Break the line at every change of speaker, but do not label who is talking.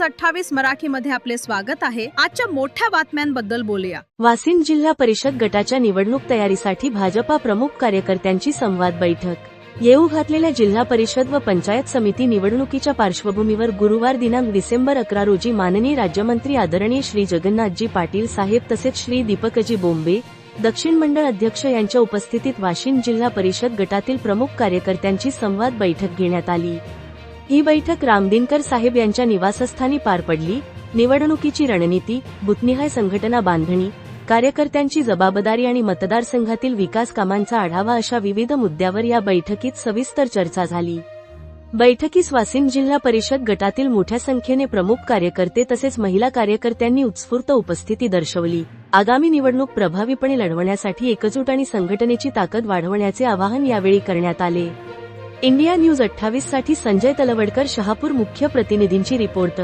News अठ्ठावीस मराठी मध्ये आपले स्वागत आहे. आजच्या मोठ्या बातम्यांबद्दल बोलूया.
वाशिम जिल्हा परिषद गटाच्या निवडणूक तयारीसाठी भाजपा प्रमुख कार्यकर्त्यांची संवाद बैठक. येऊ घातलेल्या जिल्हा परिषद व पंचायत समिती निवडणुकीच्या पार्श्वभूमीवर गुरुवार दिनांक डिसेंबर अकरा रोजी माननीय राज्यमंत्री आदरणीय श्री जगन्नाथजी पाटील साहेब तसेच श्री दीपकजी बोंबे दक्षिण मंडळ अध्यक्ष यांच्या उपस्थितीत वाशिम जिल्हा परिषद गटातील प्रमुख कार्यकर्त्यांची संवाद बैठक घेण्यात आली. ही बैठक रामदिनकर साहेब यांच्या निवासस्थानी पार पडली. निवडणुकीची रणनीती बुतनिहाय संघटना बांधणी कार्यकर्त्यांची जबाबदारी आणि मतदारसंघातील विकास कामांचा आढावा अशा विविध मुद्द्यावर या बैठकीत सविस्तर चर्चा झाली. बैठकीस वासिम जिल्हा परिषद गटातील मोठ्या संख्येने प्रमुख कार्यकर्ते तसेच महिला कार्यकर्त्यांनी उत्स्फूर्त उपस्थिती दर्शवली. आगामी निवडणूक प्रभावीपणे लढवण्यासाठी एकजूट आणि संघटनेची ताकद वाढवण्याचे आवाहन यावेळी करण्यात आले. इंडिया न्यूज अठ्ठावीससाठी संजय तलवडकर शहापूर मुख्य प्रतिनिधींची रिपोर्ट.